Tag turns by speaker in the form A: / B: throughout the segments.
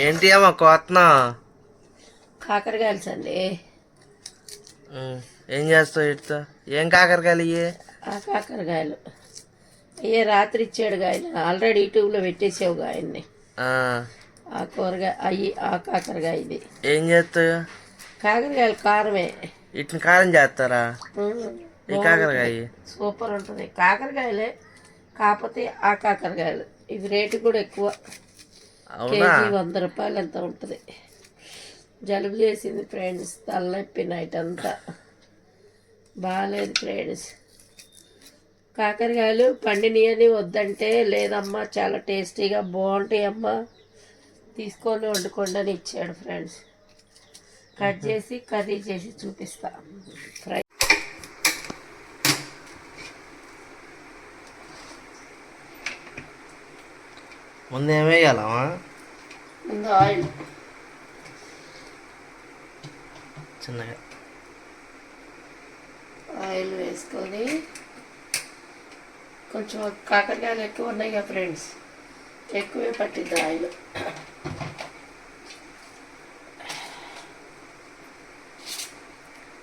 A: ఏంటి అమ్మా కోతనా?
B: కాకరకాయలు అండి
A: ఏం చేస్తావు ఇటుతో? ఏం కాకరకాయలు ఇయ్యి?
B: ఆ కాకరకాయలు. అయ్యే రాత్రి ఇచ్చాడు గాయలు. ఆల్రెడీ యూట్యూబ్లో పెట్టేసావు గాయన్ని
A: ఆ,
B: కూరగాయ అయ్యి ఆ కాకరకాయ ఇది.
A: ఏం చేస్తావు?
B: కాకరకాయలు కారమే.
A: ఇట్ని కారం చేస్తారా? ఈ కాకరకాయ?
B: సూపర్ ఉంటుంది. కాకరకాయలే కాకపోతే ఆ కాకరకాయలు. ఇవి రేటు కూడా ఎక్కువ.
A: అవునా?
B: కేజీ వంద రూపాయలు ఎంత ఉంటుంది. జలుబు చేసింది ఫ్రెండ్స్ తలనొప్పి నైట్ అంతా. బాగాలేదు ఫ్రెండ్స్. కాకరకాయలు పండినయని వద్దంటే లేదమ్మా చాలా టేస్టీగా బాగుంటాయి అమ్మా. తీసుకొని వండుకోండి అని ఇచ్చాడు ఫ్రెండ్స్. కట్ చేసి కర్రీ చేసి చూపిస్తా. ఫ్రై
A: ముందు ఏమేయాలమ్మా
B: ముందు ఆయిల్.
A: చిన్నగా.
B: ఆయిల్ వేసుకొని కొంచెం కాకరకాయలు ఎక్కువ ఉన్నాయి కదా ఫ్రెండ్స్ ఎక్కువే పట్టింది ఆయిల్.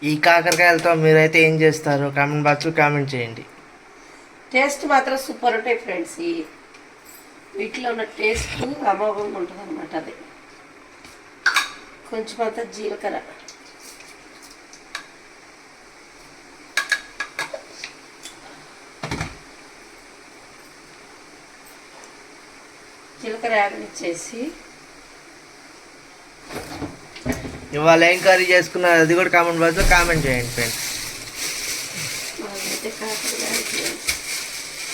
A: ఈ కాకరకాయలతో మీరైతే ఏం చేస్తారు? కామెంట్ బాక్స్లో కామెంట్ చేయండి.
B: టేస్ట్ మాత్రం సూపర్ ఉంటాయి ఫ్రెండ్స్ ఈ వీటిలో ఉన్న టేస్ట్ అమోఘంగా ఉంటుంది అనమాట అది. కొంచెం అంత జీలకర్ర. జీలకర్ర యాగనిచ్చేసి
A: ఇవాళ ఏం కర్రీ చేసుకున్నారు? అది కూడా కామెంట్ బాక్స్లో కామెంట్ చేయండి ఫ్రెండ్స్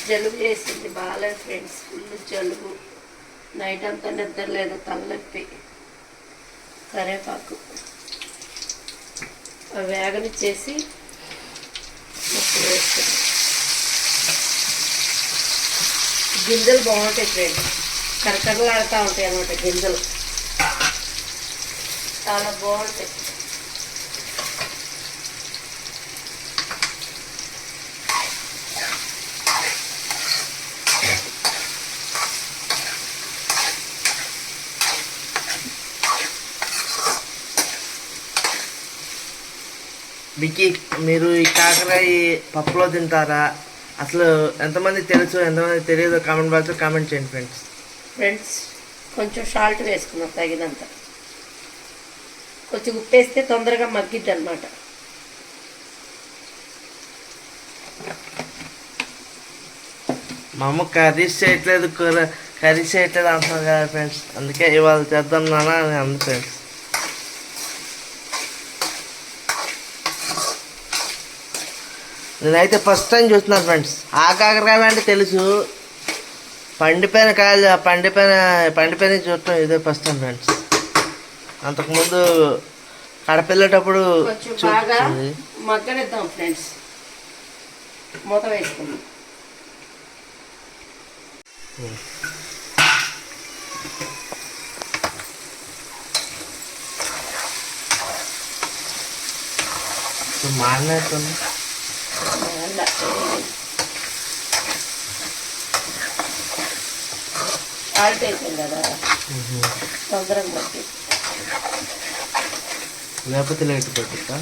B: జలుబు చేసింది బాగాలేదు ఫ్రెండ్స్ ఫుల్ జలుబు. నైట్ అంతా నిద్ర లేదు తలనొప్పి. కరేపాకు అవి వేగనిచ్చేసి వేసుకుంది గింజలు బాగుంటాయి ఫ్రెండ్స్ కరకరలాడుతూ ఉంటాయి అన్నమాట గింజలు. చాలా బాగుంటాయి.
A: మీకు ఈ- మీరు ఈ కాకరాయ పప్పులో తింటారా? అసలు ఎంతమంది తెలుసు ఎంతమంది తెలియదు కామెంట్ బాక్స్లో కామెంట్ చేయండి ఫ్రెండ్స్.
B: ఫ్రెండ్స్ కొంచెం సాల్ట్ వేసుకున్నాం తగినంత. కొంచెం ఉప్పు వేస్తే తొందరగా మగ్గిద్ది అనమాట
A: మా అమ్మ కర్రీస్ చేయట్లేదు కూర కర్రీస్ చేయట్లేదు అంటున్నారు కదా ఫ్రెండ్స్. అందుకే ఇవాళ చేద్దాం నాన్న అని అంది ఫ్రెండ్స్. నేనైతే ఫస్ట్ టైం చూస్తున్నాను ఫ్రెండ్స్ ఆ కాకరకాయలు అంటే తెలుసు. పండిపోయిన కాయలు పండిపోయిన పండిపోయిన చూడటం ఇదే ఫస్ట్ టైం ఫ్రెండ్స్ అంతకుముందు కడపెళ్ళేటప్పుడు చూపించింది
B: మగ్గనిద్దాం ఫ్రెండ్స్ మూత వేసుకుందాం.
A: మాడినట్టుంది.
B: వేసాం కదా. తొందరగా మగ్గి
A: లేకపోతే లేట్ పెట్టుతా.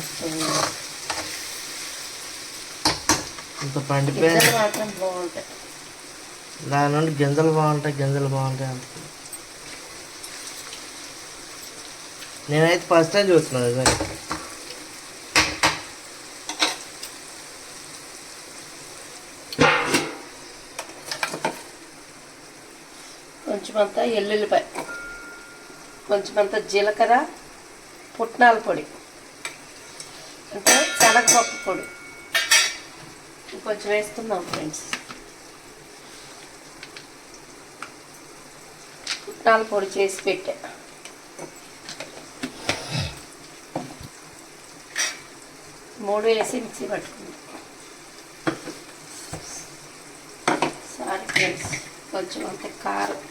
A: ఇంత
B: మాత్రం బాగుంటాయి.
A: దాని నుండి గింజలు బాగుంటాయి గింజలు బాగుంటాయి అంత. నేనైతే ఫస్ట్ టైం చూస్తున్నాను నిజంగా.
B: కొంచెం అంతా ఎల్లుల్లిపాయ కొంచెం జీలకర్ర పుట్నాల పొడి అంటే శనగపప్పు పొడి. ఇంకొంచెం వేస్తున్నాం ఫ్రెండ్స్. పుట్నాల పొడి చేసి పెట్టా. మూడు వేసి మిక్సీ పట్టుకుంది. సారీ ఫ్రెండ్స్ కొంచెం అంత కారం.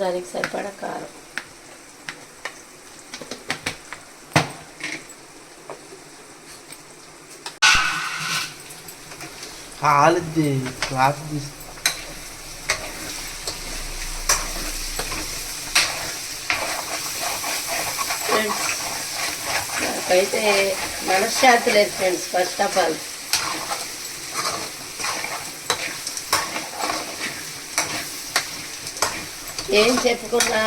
B: దానికి సరిపడా కారం.
A: కాలుద్ది క్లాత్ తీసు
B: ఫ్రెండ్స్ మనశ్శాంతి లేదు ఫ్రెండ్స్ ఫస్ట్ ఆఫ్ ఆల్. ఏం చెప్పుకున్నా?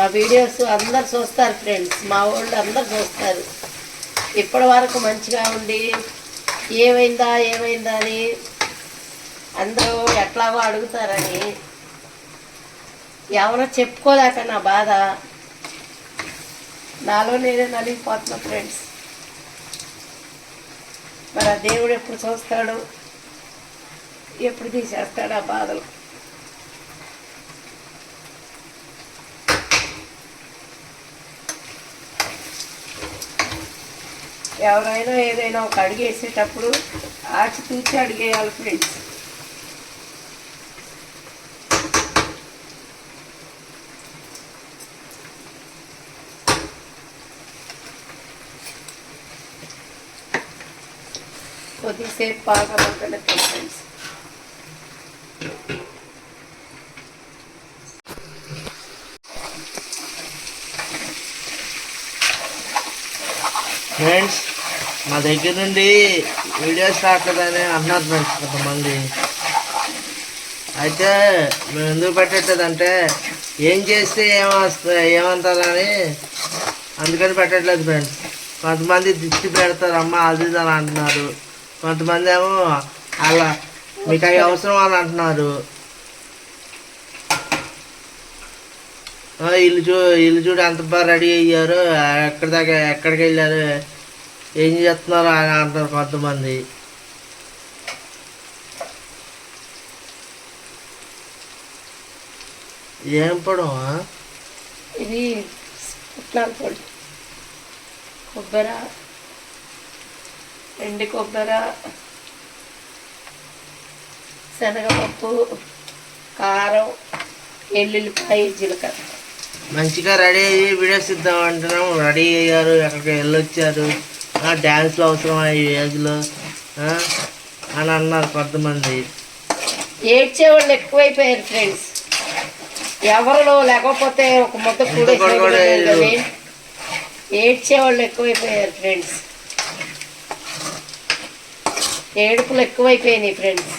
B: ఆ వీడియోస్ అందరు చూస్తారు ఫ్రెండ్స్. మా వాళ్ళు అందరు చూస్తారు. ఇప్పటి వరకు మంచిగా ఉండి ఏమైందా ఏమైందా అని అందరూ ఎట్లాగో అడుగుతారని ఎవరో చెప్పుకోలేక నా బాధ. నాలో నేనే నలిగిపోతున్నా ఫ్రెండ్స్. మరి దేవుడు ఎప్పుడు చూస్తాడు? ఎప్పుడు తీసేస్తాడు ఆ బాధలు? ఎవరైనా ఏదైనా ఒక అడిగేసేటప్పుడు ఆచి తూచి అడిగేయాలి ఫ్రెండ్స్ కొద్దిసేపు బాగా మగ్గనిద్దాం ఫ్రెండ్స్
A: ఫ్రెండ్స్ మా దగ్గర నుండి వీడియోస్ రావట్లేదని అన్నారు ఫ్రెండ్స్ కొంతమంది. అయితే మేము ఎందుకు పెట్టట్లేదంటే ఏం చేస్తే ఏమొస్తా ఏమంటారని అందుకని పెట్టట్లేదు ఫ్రెండ్స్. కొంతమంది దిష్టి పెడతారు అమ్మ అది అని అంటున్నారు. కొంతమంది ఏమో అలా మీకు అవి అవసరం అని అంటున్నారు. ఇల్లు చూ ఇల్లు చూడు ఎంత బాగా రెడీ అయ్యారు ఎక్కడి దాకా ఎక్కడికి వెళ్ళారు ఏం చేస్తున్నారు అని అంటారు కొంతమంది. ఏం పడం
B: ఇది పుట్నాల పొడి. కొబ్బరి ఎండి కొబ్బరి శనగపప్పు కారం ఎల్లుల్లిపాయ జీలకర్ర.
A: మంచిగా రెడీ అయ్యి వీడియోస్ ఇద్దాం అంటున్నాం రెడీ అయ్యారు ఎక్కడికి వెళ్ళొచ్చారు. డ్యాన్స్లో అవసరం ఈ ఏజ్లో అని అన్నారు కొంతమంది.
B: ఏడ్చే వాళ్ళు ఎక్కువైపోయారు ఫ్రెండ్స్ ఎవరిలో లేకపోతే ఒక ముద్ద
A: ఇంకొకరు కూడా
B: కూడేసి ఏడ్చే వాళ్ళు ఎక్కువైపోయారు ఫ్రెండ్స్ ఏడుపులు ఎక్కువైపోయినాయి ఫ్రెండ్స్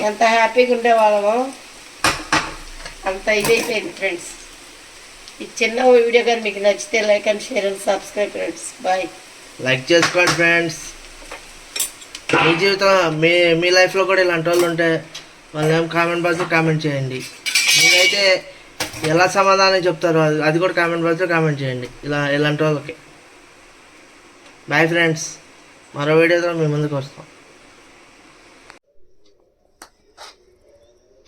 B: ఎంత హ్యాపీగా ఉండేవాళ్ళమో అంత ఇదైపోయింది ఫ్రెండ్స్ ఈ చిన్న వీడియో కానీ మీకు నచ్చితే like and share and subscribe friends. Bye
A: like చేసుకోండి ఫ్రెండ్స్. మీ జీవితం మీ మీ లైఫ్లో కూడా ఇలాంటి వాళ్ళు ఉంటే వాళ్ళని ఏం కామెంట్ బాక్స్లో కామెంట్ చేయండి. మీరైతే ఎలా సమాధానం చెప్తారో అది- అది కూడా కామెంట్ బాక్స్లో కామెంట్ చేయండి. ఇలా ఇలాంటి వాళ్ళకి. బాయ్ ఫ్రెండ్స్ మరో వీడియోతో మీ ముందుకు వస్తాం.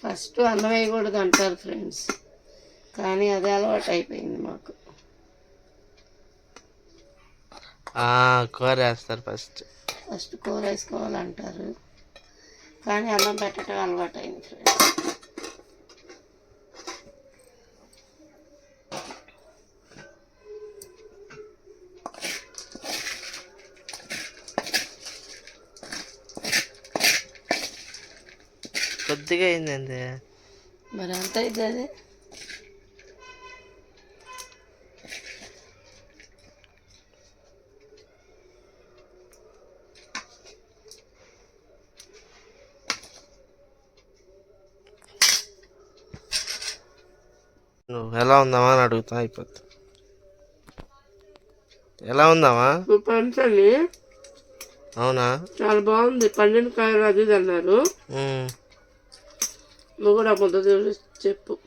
B: ఫస్ట్ అన్నం వేయకూడదు అంటారు ఫ్రెండ్స్ కానీ అదే అలవాటు అయిపోయింది మాకు
A: కూర వేస్తారు ఫస్ట్.
B: ఫస్ట్ కూర వేసుకోవాలంటారు. కానీ అన్నం పెట్టడం అలవాటు అయింది ఫ్రెండ్స్.
A: కొద్దిగా అయిందండి.
B: మరి అంత అయితే అదే
A: నువ్వు ఎలా ఉందామా అని అడుగుతా అయిపోద్ది. ఎలా ఉందామా
B: అండి
A: అవునా?
B: చాలా బాగుంది. పన్నెండు కాయలు అది అన్నారు. నువ్వు కూడా చూసి చెప్పు.